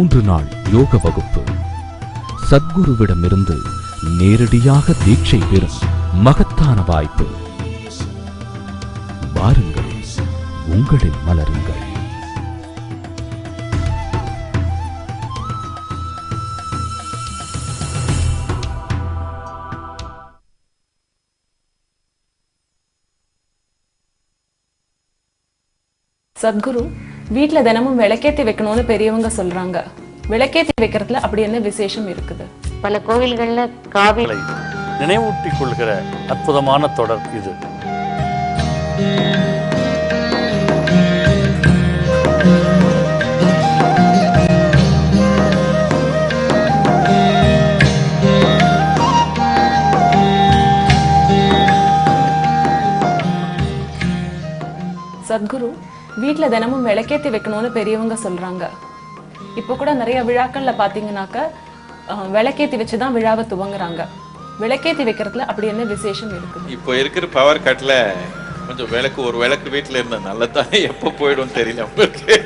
மூன்று நாள் யோக வகுப்பு. சத்குருவிடமிருந்து நேரடியாக தீட்சை பெறும் மகத்தான வாய்ப்பு. வாருங்கள் உங்களில் மலருங்கள். சத்குரு வீட்ல தினமும் விளக்கேத்தி வைக்கணும்னு பெரியவங்க சொல்றாங்க. விளக்கேத்தி வைக்கிறதுல அப்படி என்ன விசேஷம் இருக்குது? பல கோவில்கள்ல காவி களை நினைவூட்டிக் கொள்கிற அற்புதமான தொடர் இது. சத்குரு வீட்டில் தினமும் விளக்கேத்தி வைக்கணும்னு பெரியவங்க சொல்றாங்க. இப்போ கூட நிறைய விழாக்கள்ல பாத்தீங்கன்னாக்க விளக்கேற்றி விளக்கேத்தி வச்சுதான் விழாவை துவங்குறாங்க. விளக்கேத்தி வைக்கிறதுல அப்படி என்ன விசேஷம் இருக்குது? இப்போ இருக்கிற பவர் கட்டில் கொஞ்சம் விளக்கு ஒரு விளக்கு வீட்டில் இருந்தா நல்லதானே எப்போ போயிடும் தெரியல உங்களுக்கு.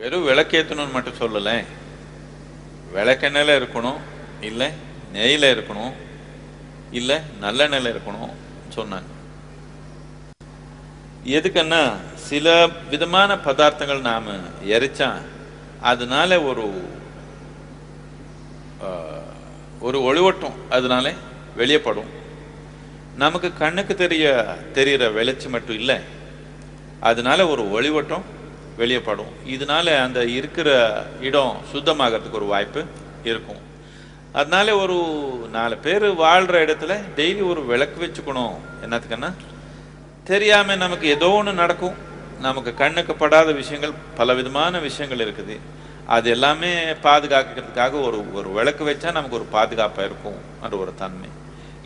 வெறும் விளக்கேற்றணும்னு மட்டும் சொல்லலை. விளக்கெண்ணெயில் இருக்கணும் இல்லை நெய்யில் இருக்கணும் இல்லை நல்லெண்ணெயில் இருக்கணும் சொன்னாங்க. எதுக்குன்னா சில விதமான பதார்த்தங்கள் நாம் எரிச்சா அதனால ஒரு ஒரு ஒளிவட்டம் அதனால வெளியப்படும். நமக்கு கண்ணுக்கு தெரிய தெரிகிற வெளிச்சம் மட்டும் இல்லை அதனால ஒரு ஒளிவட்டம் வெளியப்படும். இதனால அந்த இருக்கிற இடம் சுத்தமாகறதுக்கு ஒரு வாய்ப்பு இருக்கும். அதனால ஒரு நாலு பேர் வாழ்கிற இடத்துல டெய்லி ஒரு விளக்கு வச்சுக்கணும். என்னத்துக்குன்னா தெரியாம நமக்கு ஏதோ ஒன்று நடக்கும். நமக்கு கண்ணுக்கு படாத விஷயங்கள் பல விதமான விஷயங்கள் இருக்குது. அது எல்லாமே பாதுகாக்கிறதுக்காக ஒரு ஒரு விளக்கு வச்சா நமக்கு ஒரு பாதுகாப்பாக இருக்கும் அது ஒரு தன்மை.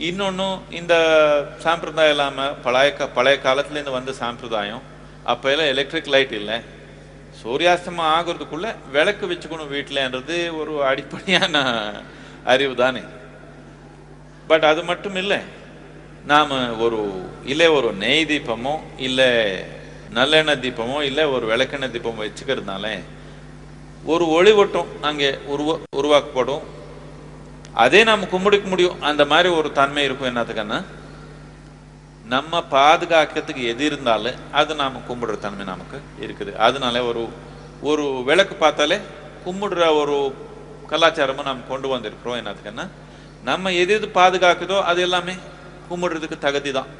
இன்னொன்று இந்த சாம்பிரதாயம் இல்லாமல் பழைய கா பழைய காலத்துலேருந்து வந்த சாம்பிரதாயம் அப்போ எல்லாம் எலக்ட்ரிக் லைட் இல்லை. சூரியாஸ்தமம் ஆகிறதுக்குள்ளே விளக்கு வச்சுக்கணும் வீட்டிலன்றது ஒரு அடிப்படையான அறிவு தானே. பட் அது மட்டும் இல்லை. நாம் ஒரு இல்லை ஒரு நெய் தீபமோ இல்லை நல்லெண்ணெய் தீபமோ இல்லை ஒரு விளக்கெண்ணெய் தீபமோ வச்சுக்கிறதுனால ஒரு ஒளிவட்டம் அங்கே உருவ உருவாக்கப்படும். அதே நாம் கும்பிடிக்க முடியும். அந்த மாதிரி ஒரு தன்மை இருக்கும். என்னத்துக்குன்னா நம்ம பாதுகாக்கிறதுக்கு எது இருந்தாலும் அது நாம் கும்பிடுற தன்மை நமக்கு இருக்குது. அதனால ஒரு ஒரு விளக்கு பார்த்தாலே கும்பிடுற ஒரு கலாச்சாரமும் நாம் கொண்டு வந்திருக்கிறோம். என்னத்துக்குன்னா நம்ம எது எது பாதுகாக்குதோ அது எல்லாமே கும்பிடுறதுக்கு தகுதி தான்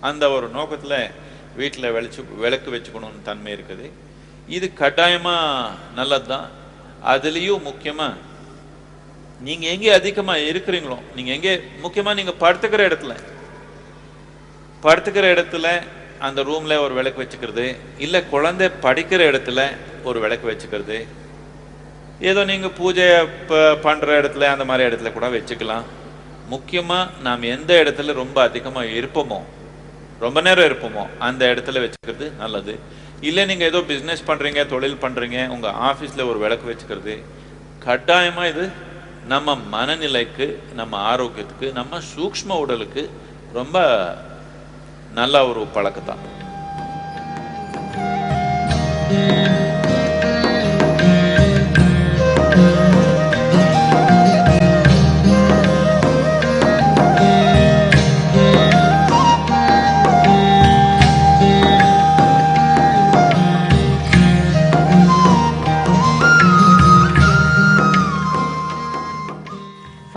அந்த ஒரு நோக்கத்தில் வீட்டில் வெளிச்சு விளக்கு வச்சுக்கணும்னு தன்மை இருக்குது. இது கட்டாயமாக நல்லது தான் அதுலேயும் முக்கியமாக நீங்கள் எங்கே அதிகமாக இருக்கிறீங்களோ நீங்கள் எங்கே முக்கியமாக நீங்கள் படுத்துக்கிற இடத்துல படுத்துக்கிற இடத்துல அந்த ரூமில் ஒரு விளக்கு வச்சுக்கிறது இல்லை குழந்தை படிக்கிற இடத்துல ஒரு விளக்கு வச்சுக்கிறது. ஏதோ நீங்கள் பூஜை ப- பண்ணுற இடத்துல அந்த மாதிரி இடத்துல கூட வச்சுக்கலாம். முக்கியமாக நாம் எந்த இடத்துல ரொம்ப அதிகமாக இருப்போமோ ரொம்ப நேரம் இருப்போமோ அந்த இடத்துல வச்சுக்கிறது நல்லது. இல்லை நீங்கள் ஏதோ பிஸ்னஸ் பண்ணுறீங்க தொழில் பண்ணுறீங்க உங்கள் ஆஃபீஸில் ஒரு விளக்கு வச்சுக்கிறது கட்டாயமாக இது நம்ம மனநிலைக்கு நம்ம ஆரோக்கியத்துக்கு நம்ம சூக்ஷ்ம உடலுக்கு ரொம்ப நல்ல ஒரு பழக்கத்தான்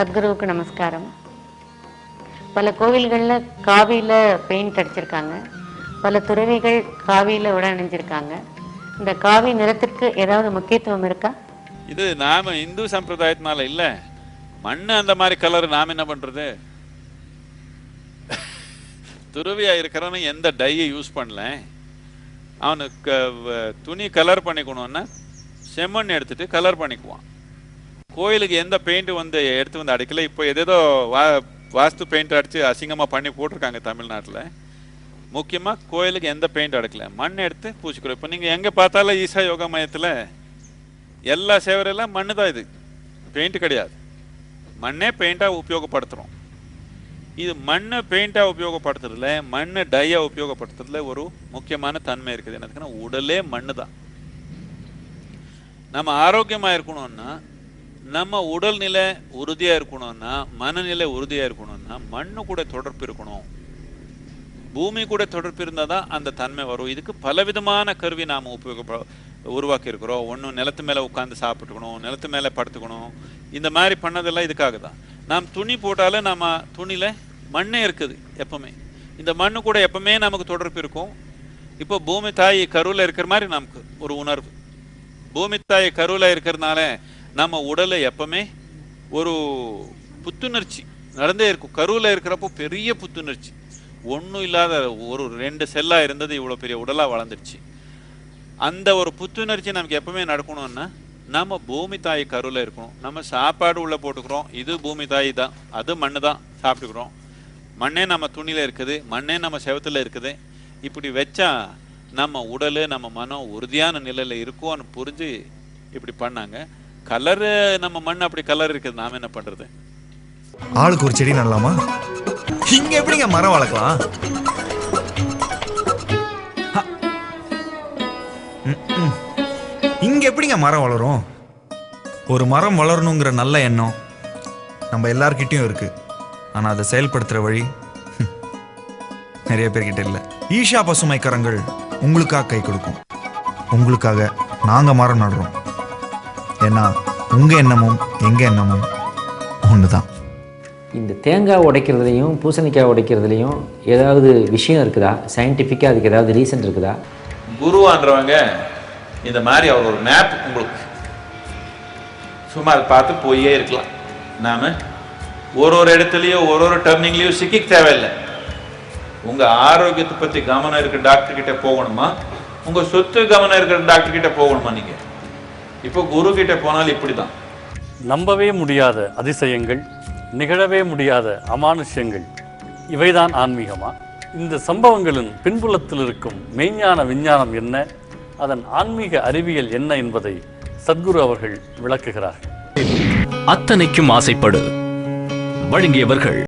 சத்குருவுக்கு நமஸ்காரம். பல கோவில்களில் காவியில் பெயிண்ட் அடிச்சிருக்காங்க. பல துறவிகள் காவியில் உட அணிஞ்சிருக்காங்க. இந்த காவி நிறத்திற்கு ஏதாவது முக்கியத்துவம் இருக்கா? இது நாம இந்து சம்பிரதாயத்தினால இல்லை. மண் அந்த மாதிரி கலர் நாம் என்ன பண்ணுறது துறவியாக இருக்கிறவன் எந்த டையை யூஸ் பண்ணல. அவனுக்கு துணி கலர் பண்ணிக்கணும்னா செம்மண் எடுத்துட்டு கலர் பண்ணிக்குவான். கோயிலுக்கு எந்த பெயிண்ட் வந்து எடுத்து வந்து அடிக்கல. இப்போ எதேதோ வா வாஸ்து பெயிண்ட் அடித்து அசிங்கமாக பண்ணி போட்டிருக்காங்க தமிழ்நாட்டில். முக்கியமாக கோயிலுக்கு எந்த பெயிண்ட் அடிக்கல. மண் எடுத்து பூச்சிக்கிறோம் இப்போ நீங்கள் எங்கே பார்த்தாலும் ஈசா யோகா மையத்தில் எல்லா சேவரெல்லாம் மண்ணு தான் இது. பெயிண்ட் கிடையாது. மண்ணே பெயிண்ட்டாக உபயோகப்படுத்துகிறோம் இது மண்ணை பெயிண்டாக உபயோகப்படுத்துறதுல மண்ணை டையாக உபயோகப்படுத்துறதுல ஒரு முக்கியமான தன்மை இருக்குது. என்னதுக்குன்னா உடலே மண்ணு தான் நம்ம ஆரோக்கியமாக இருக்கணும்னா நம்ம உடல்நிலை உறுதியா இருக்கணும்னா மனநிலை உறுதியா இருக்கணும்னா மண்ணு கூட தொடர்பு இருக்கணும். பூமி கூட தொடர்பு இருந்தால் தான் அந்த தன்மை வரும். இதுக்கு பலவிதமான கருவி நாம் உபயோக உருவாக்கி இருக்கிறோம் ஒன்று நிலத்து மேலே உட்காந்து சாப்பிட்டுக்கணும் நிலத்து மேலே படுத்துக்கணும். இந்த மாதிரி பண்ணதெல்லாம் இதுக்காக தான். நாம் துணி போட்டாலே நம்ம துணியில் மண்ணே இருக்குது எப்பவுமே. இந்த மண்ணு கூட எப்பவுமே நமக்கு தொடர்பு இருக்கும். இப்போ பூமி தாய் கருவில் இருக்கிற மாதிரி நமக்கு ஒரு உணர்வு. பூமி தாய் கருவில் இருக்கிறதுனால நம்ம உடலை எப்பவுமே ஒரு புத்துணர்ச்சி நடந்தே இருக்கும். கருவில் இருக்கிறப்போ பெரிய புத்துணர்ச்சி. ஒன்றும் இல்லாத ஒரு ரெண்டு செல்லாக இருந்தது இவ்வளோ பெரிய உடலாக வளர்ந்துருச்சு. அந்த ஒரு புத்துணர்ச்சி நமக்கு எப்பவுமே நடக்கணும்னா நம்ம பூமி தாய் கருவில் இருக்கணும். நம்ம சாப்பாடு உள்ளே போட்டுக்கிறோம். இது பூமி தாய் தான். அது மண்ணு தான் சாப்பிட்டுக்கிறோம். மண்ணே நம்ம துணியில் இருக்குது. மண்ணே நம்ம செவத்தில் இருக்குது. இப்படி வச்சா நம்ம உடல் நம்ம மனம் உறுதியான நிலையில் இருக்கும்னு புரிஞ்சு இப்படி பண்ணாங்க. கலரு நம்ம மண் அப்படி கலர் இருக்குது நாம் என்ன பண்ணுறது ஆளுக்கு ஒரு செடி நடலாமா? இங்க எப்படிங்க மரம் வளர்க்கலாம்? ம், ம். இங்க எப்படிங்க மரம் வளரும்? ஒரு மரம் வளரணுங்கிற நல்ல எண்ணம் நம்ம எல்லார்கிட்டயும் இருக்கு. ஆனா அதை செயல்படுத்துற வழி நிறைய பேர்கிட்ட இல்லை. ஈஷா பசுமை கரங்கள் உங்களுக்காக கை கொடுக்கும். உங்களுக்காக நாங்கள் மரம் நடுறோம். ஏன்னா உங்க எண்ணமும் எங்க எண்ணமும் ஒண்ணுதான். இந்த தேங்காய் உடைக்கிறதுலையும் பூசணிக்காய் உடைக்கிறதுலையும் ஏதாவது விஷயம் இருக்குதா? சயின்டிஃபிக்காக அதுக்கு ஏதாவது ரீசன் இருக்குதா? குருவான்றவங்க இந்த மாதிரி அவர் ஒரு மேப் உங்களுக்கு சும்மா அதை பார்த்து போயே இருக்கலாம். நாம ஒரு ஒரு இடத்துலையும் ஒரு ஒரு டர்னிங்லையும் சிக்கிக்க தேவையில்லை. உங்க ஆரோக்கியத்தை பத்தி கவனம் இருக்கிற டாக்டர் கிட்ட போகணுமா? உங்க சொத்து கவனம் இருக்கிற டாக்டர் கிட்ட போகணுமா நீங்க? இப்போ குரு கிட்ட போனால் இப்படிதான். நம்பவே முடியாத அதிசயங்கள் நிகழவே முடியாத அமானுஷ்யங்கள் இவைதான் ஆன்மீகமா? இந்த சம்பவங்களின் பின்புலத்தில் இருக்கும் மெய்ஞான விஞ்ஞானம் என்ன? அதன் ஆன்மீக அறிவியல் என்ன என்பதை சத்குரு அவர்கள் விளக்குகிறார்கள் அத்தனைக்கும் ஆசைப்படு. வழங்கியவர்கள்